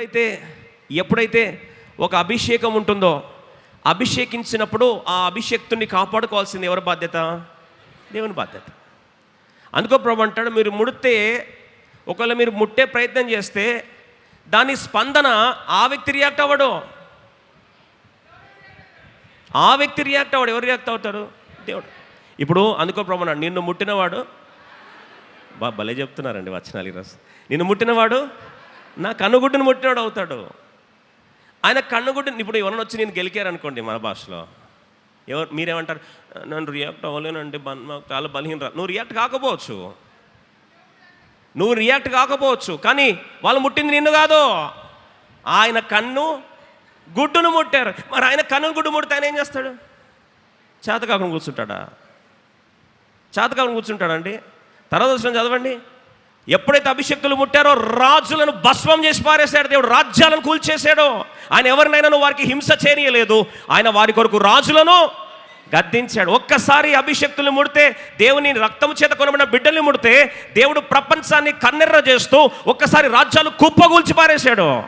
అయితే ఎప్పుడైతే ఒక అభిషేకం ఉంటుందో అభిషేకించినప్పుడు ఆ అభిషేక్తుని కాపాడుకోవాల్సింది ఎవరి బాధ్యత? దేవుని బాధ్యత. అందుకో ప్రభు అంటాడు మీరు ముడితే ఒకవేళ మీరు ముట్టే ప్రయత్నం చేస్తే దాని స్పందన ఆ వ్యక్తి రియాక్ట్ అవ్వడు. ఆ వ్యక్తి రియాక్ట్ అవ్వడు. ఎవరు రియాక్ట్ అవుతాడు దేవుడు. ఇప్పుడు అందుకో ప్రభు నిన్ను ముట్టినవాడు బా భలే చెప్తున్నారండి వచనాలు ఈరోజు. నిన్ను ముట్టినవాడు నా కన్నుగుడ్డును ముట్టినాడు అవుతాడు. ఆయన కన్నుగుడ్డు ఇప్పుడు ఎవరైనా వచ్చి నేను గెలికారనుకోండి మన భాషలో. ఎవరు మీరేమంటారు? నన్ను రియాక్ట్ అవ్వలేనండి నాకు చాలా బలహీన నువ్వు రియాక్ట్ కాకపోవచ్చు. నువ్వు రియాక్ట్ కాకపోవచ్చు కానీ వాళ్ళు ముట్టింది నిన్ను కాదు. ఆయన కన్ను గుడ్డును ముట్టారు. మరి ఆయన కన్ను గుడ్డు ముడితే ఆయన ఏం చేస్తాడు? చేతకాకుండా కూర్చుంటాడా? చేతకాకుండా కూర్చుంటాడండి తర్వాత వచ్చిన చదవండి. ఎప్పుడైతే అభిషక్తులు ముట్టారో రాజులను భస్మం చేసి పారేశాడు దేవుడు రాజ్యాలను కూల్చేశాడో. ఆయన ఎవరినైనా వారికి హింస చేయనీయలేదు. ఆయన వారి కొరకు రాజులను గద్దించాడు. ఒక్కసారి అభిషక్తులు ముడితే దేవుని రక్తం చేత కొనబడిన బిడ్డల్ని ముడితే దేవుడు ప్రపంచాన్ని కన్నెర్ర చేస్తూ ఒక్కసారి రాజ్యాలు కుప్పగూల్చి పారేశాడు.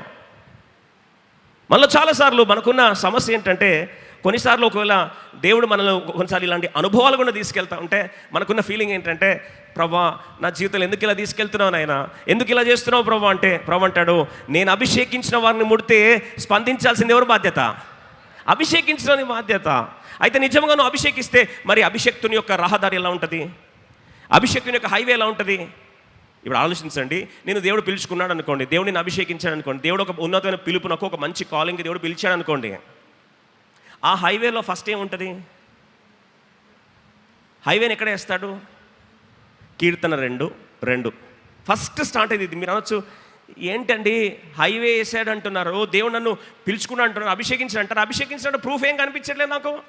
మళ్ళీ చాలాసార్లు మనకున్న సమస్య ఏంటంటే కొన్నిసార్లు ఒకవేళ దేవుడు మనల్ని కొన్నిసార్లు ఇలాంటి అనుభవాలు కూడా తీసుకెళ్తా ఉంటే మనకున్న ఫీలింగ్ ఏంటంటే ప్రభా నా జీవితంలో ఎందుకు ఇలా తీసుకెళ్తున్నావు నాయన? ఎందుకు ఇలా చేస్తున్నావు ప్రభా? అంటే ప్రభు అంటాడు నేను అభిషేకించిన వారిని ముడితే స్పందించాల్సింది ఎవరు బాధ్యత? అభిషేకించడానికి బాధ్యత. అయితే నిజంగా నువ్వు అభిషేకిస్తే మరి అభిషేక్తుని యొక్క రహదారి ఎలా ఉంటుంది? అభిషేకుని యొక్క హైవే ఎలా ఉంటుంది? ఇప్పుడు ఆలోచించండి నేను దేవుడు పిలుచుకున్నాడు అనుకోండి దేవుడిని అభిషేకించాడు అనుకోండి దేవుడు ఒక ఉన్నతమైన పిలుపునకు ఒక మంచి కాలింగ్ దేవుడు పిలిచాడు అనుకోండి ఆ హైవేలో ఫస్ట్ ఏముంటుంది హైవేని ఎక్కడ వేస్తాడు? కీర్తన రెండు రెండు. ఫస్ట్ స్టార్ట్ అయింది ఇది. మీరు అనొచ్చు ఏంటండి? హైవే వేసాడు అంటున్నారు దేవుడు నన్ను పిలుచుకున్నా అంటున్నారు అభిషేకించాడు అంటారు అభిషేకించాడు ప్రూఫ్ ఏం కనిపించట్లేదు నాకు?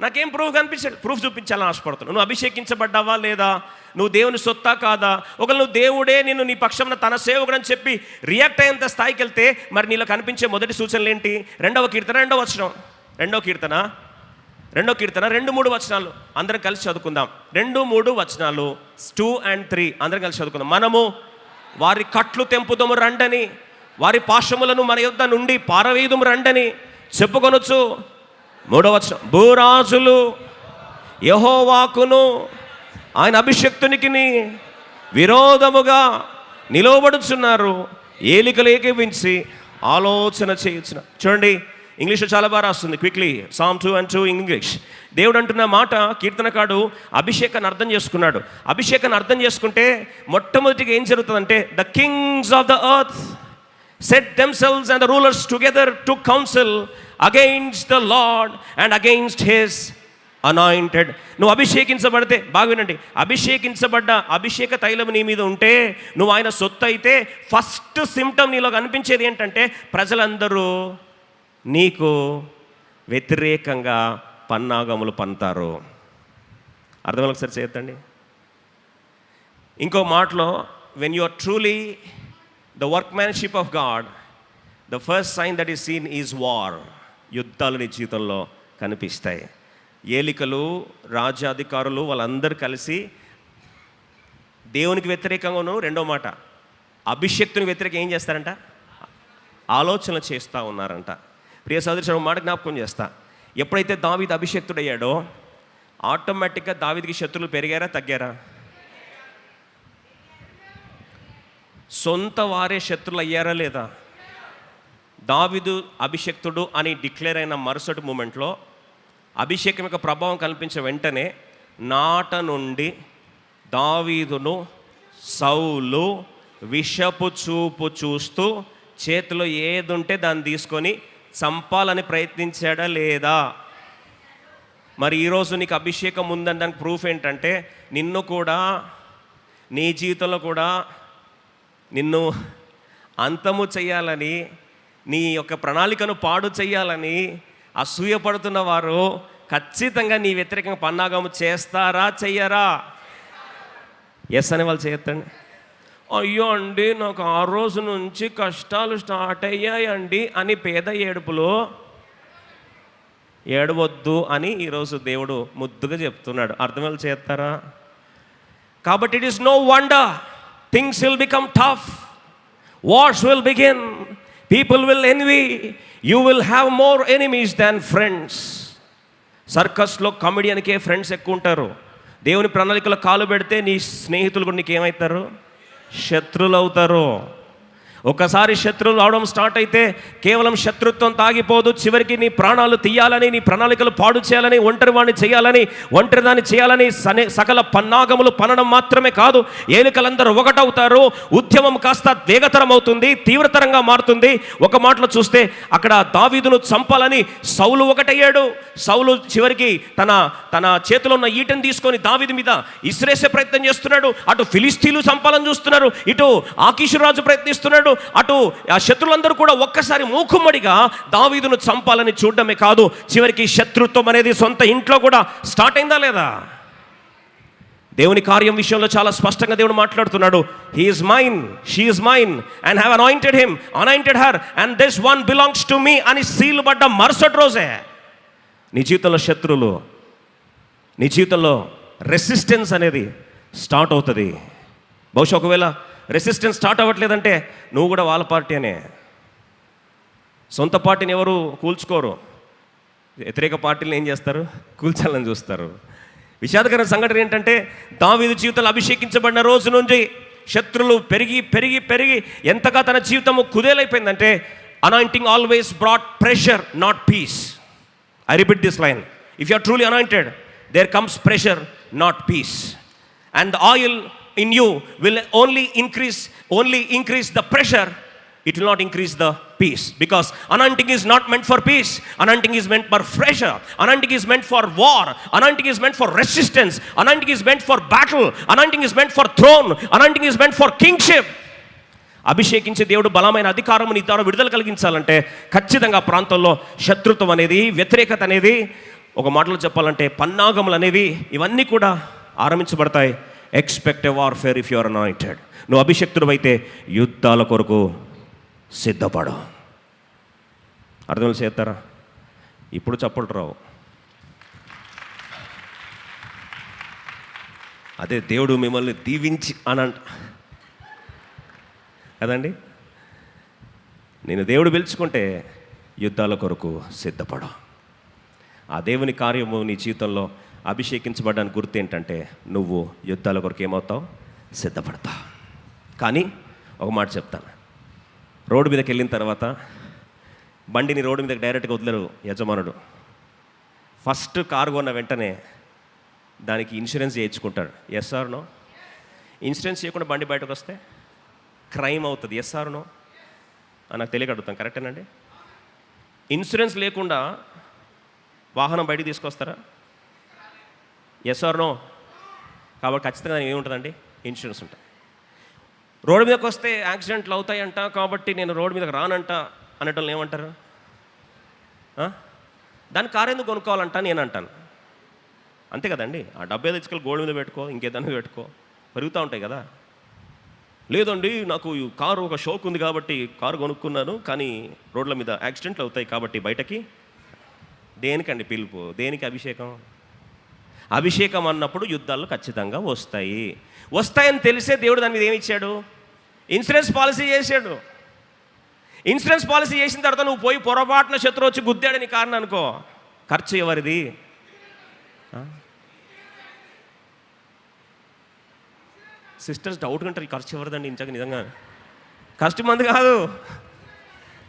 నాకేం ప్రూఫ్ కనిపించలేదు ప్రూఫ్ చూపించాలని ఆశపడుతున్నాను నువ్వు అభిషేకించబడ్డావా లేదా? నువ్వు దేవుని సొత్తా కాదా? ఒకవేళ నువ్వు దేవుడే నిన్ను నీ పక్షంలో తన సేవకుడు అని చెప్పి రియాక్ట్ అయ్యేంత స్థాయికి వెళ్తే మరి నీలో కనిపించే మొదటి సూచనలు ఏంటి? రెండవ కీర్తన రెండవ వచనం. రెండో కీర్తన రెండో కీర్తన రెండు మూడు వచనాలు. అందరం కలిసి చదువుకుందాం. రెండు మూడు వచనాలు టూ అండ్ త్రీ అందరం కలిసి చదువుకుందాం. మనము వారి కట్లు తెంపుదము రండని వారి పాశములను మన యొద్ద నుండి పారవేయుదము రండని చెప్పుకొనొచ్చు మూడో వచనం భూరాజులు యహోవాకును ఆయన అభిషక్తునికి విరోధముగా నిలవబడుచున్నారు. ఏలికలు ఏకీపించి ఆలోచన చేయొచ్చున చూడండి ఇంగ్లీష్లో చాలా బాగా రాస్తుంది quickly sum two and two English దేవుడు అంటున్న మాట కీర్తనకాడు అభిషేకాన్ని అర్థం చేసుకున్నాడు. అభిషేకాన్ని అర్థం చేసుకుంటే మొట్టమొదటిగా ఏం జరుగుతుందంటే the kings of the earth set themselves and the rulers together to counsel against the Lord and against his anointed నువ్వు అభిషేకించబడితే బాగా వినండి. అభిషేకించబడ్డ అభిషేక తైలం నీ మీద ఉంటే నువ్వు ఆయన సొత్తు అయితే ఫస్ట్ సిమ్టమ్ నీలో కనిపించేది ఏంటంటే ప్రజలందరూ నీకు వ్యతిరేకంగా పన్నాగములు పంతారు. అర్థం ఒకసారి చేద్దండి ఇంకో మాటలో when you are truly the workmanship of God the first sign that is seen is war యుద్ధాలు నీ జీవితంలో కనిపిస్తాయి. ఏలికలు రాజ్యాధికారులు వాళ్ళందరూ కలిసి దేవునికి వ్యతిరేకంగాను రెండో మాట అభిషక్తునికి వ్యతిరేకం ఏం చేస్తారంట? ఆలోచన చేస్తూ ఉన్నారంట. ప్రియ సదృశం మాట జ్ఞాపకం చేస్తా. ఎప్పుడైతే దావీద్ అభిషక్తుడయ్యాడో ఆటోమేటిక్గా దావీద్కి శత్రువులు పెరిగారా తగ్గారా? సొంత వారే శత్రులు అయ్యారా లేదా? దావిదు అభిషక్తుడు అని డిక్లేర్ అయిన మరుసటి మూమెంట్లో అభిషేకం యొక్క ప్రభావం కల్పించే వెంటనే నాట నుండి దావీదును సౌలు విషపు చూపు చూస్తూ చేతిలో ఏదుంటే దాన్ని తీసుకొని చంపాలని ప్రయత్నించాడా లేదా? మరి ఈరోజు నీకు అభిషేకం ఉందని దానికి ప్రూఫ్ ఏంటంటే నిన్ను కూడా నీ జీవితంలో కూడా నిన్ను అంతము చేయాలని నీ యొక్క ప్రణాళికను పాడు చేయాలని అసూయపడుతున్న వారు ఖచ్చితంగా నీ వ్యతిరేకంగా పన్నాగము చేస్తారా చెయ్యరా? ఎస్ అని వాళ్ళు చేయొద్దండి. అయ్యో అండి నాకు ఆ రోజు నుంచి కష్టాలు స్టార్ట్ అయ్యాయండి అని పేద ఏడుపులో ఏడవద్దు అని ఈరోజు దేవుడు ముద్దుగా చెప్తున్నాడు. అర్థమేలు చేస్తారా? కాబట్టి it is no wonder things will become tough wars will begin people will envy you will have more enemies than friends సర్కస్లో కమెడియన్కే ఫ్రెండ్స్ ఎక్కువ ఉంటారు. దేవుని ప్రణాళికలో కాలు పెడితే నీ స్నేహితులు కూడా నీకు ఏమవుతారు శత్రులవుతారు. ఒకసారి శత్రువులు రావడం స్టార్ట్ అయితే కేవలం శత్రుత్వం తాగిపోదు. చివరికి నీ ప్రాణాలు తీయాలని నీ ప్రణాళికలు పాడు చేయాలని ఒంటరి వాడిని చేయాలని ఒంటరి దాన్ని చేయాలని సనే సకల పన్నాగములు పనడం మాత్రమే కాదు. ఏలికలందరూ ఒకటవుతారు. ఉద్యమం కాస్త వేగతరం అవుతుంది తీవ్రతరంగా మారుతుంది. ఒక మాటలో చూస్తే అక్కడ దావీదును చంపాలని సౌలు ఒకటయ్యాడు. సౌలు చివరికి తన తన చేతిలో ఉన్న ఈటను తీసుకొని దావీదు మీద ఇస్రేసే ప్రయత్నం చేస్తున్నాడు. అటు ఫిలిస్తీన్లు చంపాలని చూస్తున్నారు. ఇటు ఆకీషురాజు ప్రయత్నిస్తున్నాడు. అటు ఆ శత్రులందరూ కూడా ఒక్కసారి మూకుమ్మడిగా దావీదును చంపాలని చూడడమే కాదు చివరికి శత్రుత్వం అనేది సొంత ఇంట్లో కూడా స్టార్ట్ అయిందా లేదా? దేవుని కార్యం విషయంలో చాలా స్పష్టంగా దేవుడు మాట్లాడుతున్నాడు. He is mine she is mine and have anointed him anointed her and this one belongs to me అని సీల్ పడ్డ మరుసటి రోజే నీ జీవితంలో శత్రువులు నీ జీవితంలో రెసిస్టెన్స్ అనేది స్టార్ట్ అవుతుంది. బహుశా ఒకవేళ రెసిస్టెన్స్ స్టార్ట్ అవ్వట్లేదంటే నువ్వు కూడా వాళ్ళ పార్టీ అనే సొంత పార్టీని ఎవరు కూల్చుకోరు. వ్యతిరేక పార్టీలు ఏం చేస్తారు? కూల్చాలని చూస్తారు. విషాదకరమైన సంఘటన ఏంటంటే దావీదు జీవితంలో అభిషేకించబడిన రోజు నుంచి శత్రులు పెరిగి పెరిగి పెరిగి ఎంతగా తన జీవితము కుదేలైపోయిందంటే anointing always brought pressure not peace I repeat this line if you are truly anointed there comes pressure not peace and the oil in you will only increase only increase the pressure it will not increase the peace because anointing is not meant for peace anointing is meant for pressure anointing is meant for war anointing is meant for resistance anointing is meant for battle anointing is meant for throne anointing is meant for kingship అభిషేకించే దేవుడు బలమైన అధికారం నీ ద్వారా విడుదల కలిగించాలంటే ఖచ్చితంగా ఆ ప్రాంతంలో శత్రుత్వం అనేది వ్యతిరేకత అనేది ఒక మాటలో చెప్పాలంటే పన్నాగములు అనేవి ఇవన్నీ కూడా ఆరంభించబడతాయి expect a warfare if your anointed నువ్వు అభిషక్తుడు అయితే యుద్ధాల కొరకు సిద్ధపడు. అర్థం చేస్తారా ఇప్పుడు చప్పలు రావు. అదే దేవుడు మిమ్మల్ని దీవించి అనంట కదండి? నేను దేవుడు పిలుచుకుంటే యుద్ధాల కొరకు సిద్ధపడు. ఆ దేవుని కార్యము నీ జీవితంలో అభిషేకించబడడానికి గుర్తు ఏంటంటే నువ్వు యుద్ధాల కొరకు ఏమవుతావు? సిద్ధపడతావు. కానీ ఒక మాట చెప్తాను. రోడ్డు మీదకి వెళ్ళిన తర్వాత బండిని రోడ్డు మీదకి డైరెక్ట్గా వదిలేరు యజమానుడు. ఫస్ట్ కారు కొన్న వెంటనే దానికి ఇన్సూరెన్స్ చేయించుకుంటాడు. ఎస్ నో ఇన్సూరెన్స్ చేయకుండా బండి బయటకు వస్తే క్రైమ్ అవుతుంది. ఎస్ నో నాకు తెలియక అడుగుతాం కరెక్టేనండి ఇన్సూరెన్స్ లేకుండా వాహనం బయటికి తీసుకొస్తారా? ఎస్ ఆర్ నో కాబట్టి ఖచ్చితంగా ఏముంటుందండి? ఇన్సూరెన్స్ ఉంటుంది రోడ్డు మీదకి వస్తే యాక్సిడెంట్లు అవుతాయంట కాబట్టి నేను రోడ్డు మీదకి రానంట అనటం ఏమంటారు? దాని కారు ఎందుకు కొనుక్కోవాలంట నేను అంటాను. అంతే కదండి? ఆ డబ్బే తెచ్చుకొని గోల్డ్ మీద పెట్టుకో ఇంకేదైనా పెట్టుకో పెరుగుతూ ఉంటాయి కదా. లేదండి నాకు ఈ కారు ఒక షోక్ ఉంది కాబట్టి కారు కొనుక్కున్నాను కానీ రోడ్ల మీద యాక్సిడెంట్లు అవుతాయి కాబట్టి బయటకి. దేనికండి పిలుపు? దేనికి అభిషేకం? అభిషేకం అన్నప్పుడు యుద్ధాలు ఖచ్చితంగా వస్తాయి. వస్తాయని తెలిసే దేవుడు దాని మీద ఏమిచ్చాడు? ఇన్సూరెన్స్ పాలసీ చేశాడు. ఇన్సూరెన్స్ పాలసీ చేసిన తర్వాత నువ్వు పోయి పొరపాటున శత్రువు వచ్చి గుద్దాడని కారణం అనుకో. ఖర్చు ఎవరిది? సిస్టర్స్ డౌట్ ఉంటారు ఖర్చు ఎవరిదండి? ఇంచక నిజంగా. ఖర్చు మంది కాదు.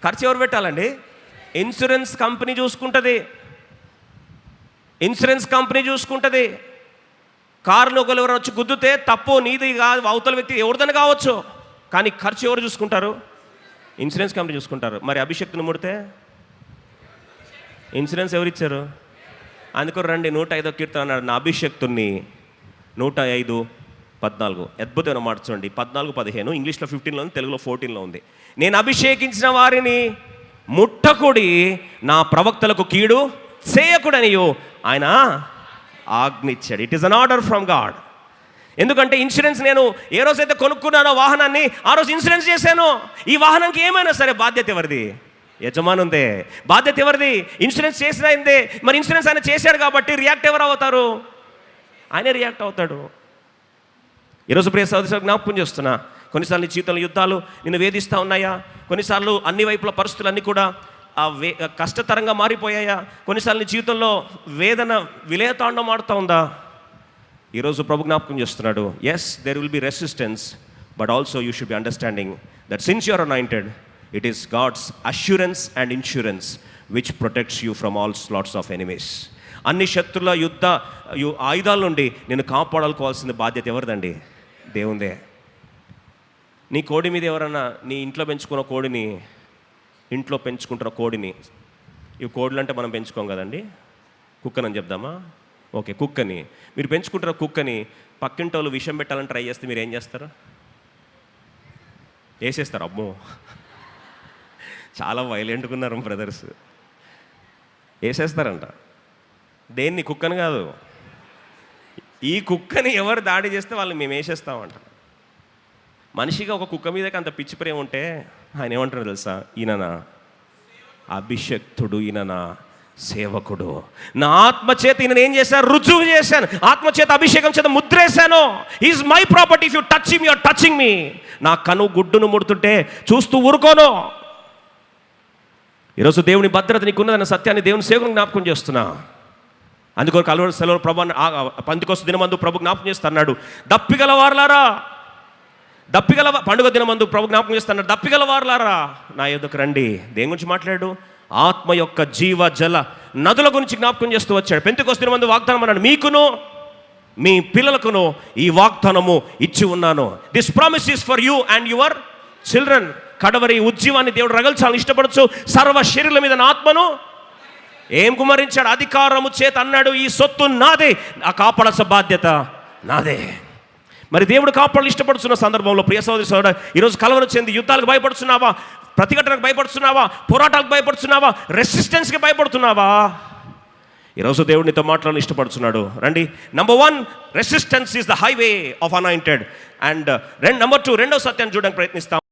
ఖర్చు ఎవరు పెట్టాలండి? ఇన్సూరెన్స్ కంపెనీ చూసుకుంటుంది. ఇన్సూరెన్స్ కంపెనీ చూసుకుంటుంది. కారులో ఒకరు ఎవరు వచ్చి గుద్దుతే తప్పు నీది కాదు అవతల వ్యక్తి ఎవరిదని కావచ్చు. కానీ ఖర్చు ఎవరు చూసుకుంటారు? ఇన్సూరెన్స్ కంపెనీ చూసుకుంటారు. మరి అభిషక్తిని ముడితే ఇన్సూరెన్స్ ఎవరు ఇచ్చారు? అందుకు రండి నూట ఐదో కీర్తన అన్నాడు నా అభిషక్తుని నూట ఐదు పద్నాలుగు. అద్భుతమైన మాట చూడండి పద్నాలుగు పదిహేను. ఇంగ్లీష్లో ఫిఫ్టీన్లో ఉంది తెలుగులో ఫోర్టీన్లో ఉంది. నేను అభిషేకించిన వారిని ముట్టకుడి నా ప్రవక్తలకు కీడు చేయకూడనియో. ఆయన ఆజ్ఞిచ్చాడు. It is an order from God ఎందుకంటే ఇన్సూరెన్స్ నేను ఏ రోజైతే కొనుక్కున్నానో వాహనాన్ని ఆ రోజు ఇన్సూరెన్స్ చేశాను. ఈ వాహనానికి ఏమైనా సరే బాధ్యత ఎవరిది? యజమానుందే బాధ్యత ఎవరిది? ఇన్సూరెన్స్ చేసిన అయిందే మరి ఇన్సూరెన్స్ ఆయన చేశాడు కాబట్టి రియాక్ట్ ఎవరు అవుతారు? ఆయనే రియాక్ట్ అవుతాడు. ఈరోజు ప్రియ సోదరు జ్ఞాపకం చేస్తున్నా. కొన్నిసార్లు నీ జీవితంలో యుద్ధాలు నిన్ను వేధిస్తూ ఉన్నాయా? కొన్నిసార్లు అన్ని వైపుల పరిస్థితులు అన్నీ కూడా ఆ వే కష్టతరంగా మారిపోయాయా? కొన్నిసార్లు నీ జీవితంలో వేదన విలేతాండం ఆడుతూ ఉందా? ఈరోజు ప్రభు జ్ఞాపకం చేస్తున్నాడు yes there will be resistance but also you should be understanding that since you're anointed it is God's assurance and insurance which protects you from all slots of enemies అన్ని శత్రుల యుద్ధ యు- ఆయుధాల నుండి నేను కాపాడాల్కోవాల్సిన బాధ్యత ఎవరిదండి? దేవుందే. నీ కోడి మీద ఎవరన్నా నీ ఇంట్లో పెంచుకున్న కోడిని ఇంట్లో పెంచుకుంటారు కోడిని. ఈ కోడిలు అంటే మనం పెంచుకోం కదండి? కుక్కనని చెప్దామా? ఓకే కుక్కని. మీరు పెంచుకుంటారు కుక్కని పక్కింటి వాళ్ళు విషం పెట్టాలని ట్రై చేస్తే మీరు ఏం చేస్తారు? వేసేస్తారు. అమ్మో! చాలా వైలెంట్గా ఉన్నారు బ్రదర్స్ వేసేస్తారంట. దేన్ని? కుక్కని కాదు. ఈ కుక్కని ఎవరు దాడి చేస్తే వాళ్ళు మేము వేసేస్తామంట. మనిషిగా ఒక కుక్క మీదకి అంత పిచ్చి ప్రేమ ఉంటే ఆయన ఏమంటారు తెలుసా? ఈయననా? అభిషక్తుడు ఈయననా? సేవకుడు. నా ఆత్మ చేత ఈయన ఏం చేశాను రుజువు చేశాను. ఆత్మ చేత అభిషేకం చేత ముద్రేశాను. Is my property if you touching your touching me నా కను గుడ్డును ముడుతుంటే చూస్తూ ఊరుకోను. ఈరోజు దేవుని భద్రత నీకున్నదన్న సత్యాన్ని దేవుని సేవకుని జ్ఞాపకం చేస్తున్నా. అందుకొరకు అలవాటు సెలవు ప్రభు పందికొస్తు దినమందు ప్రభు జ్ఞాపకం చేస్తా అన్నాడు. దప్పిగల వారులారా దప్పిగల పండుగ దినమందు ప్రభు జ్ఞాపకం చేస్తున్నాడు దప్పిగల వారులారా నా యొద్దకు రండి. దేని గురించి మాట్లాడు? ఆత్మ యొక్క జీవ జల నదుల గురించి జ్ఞాపకం చేస్తూ వచ్చాడు. పెంతుకొస్తు దినమందు వాగ్దానం అన్నాడు. మీకును మీ పిల్లలకును ఈ వాగ్దానము ఇచ్చి ఉన్నాను. This promise is for you and your children కడవరి ఉజ్జీవాన్ని దేవుడు రగల్చాలని ఇష్టపడచ్చు. సర్వ శరీరుల మీద నా ఆత్మను ఏం కుమరించాడు అధికారము చేత అన్నాడు. ఈ సొత్తు నాదే. ఆ కాపాడాల్సిన బాధ్యత నాదే. మరి దేవుడు కాపాడాలి ఇష్టపడుతున్న సందర్భంలో ప్రియ సోదరి సోదరు ఈరోజు కలవరు చెంది యుద్ధాలకు భయపడుతున్నావా? ప్రతిఘటనకు భయపడుతున్నావా? పోరాటాలకు భయపడుతున్నావా? రెసిస్టెన్స్కి భయపడుతున్నావా? ఈరోజు దేవుడు నీతో మాట్లాడాలని ఇష్టపడుతున్నాడు. రండి. Number one resistance is the highway of anointed and రెండు నెంబర్ టూ రెండో సత్యాన్ని చూడడానికి ప్రయత్నిస్తాం.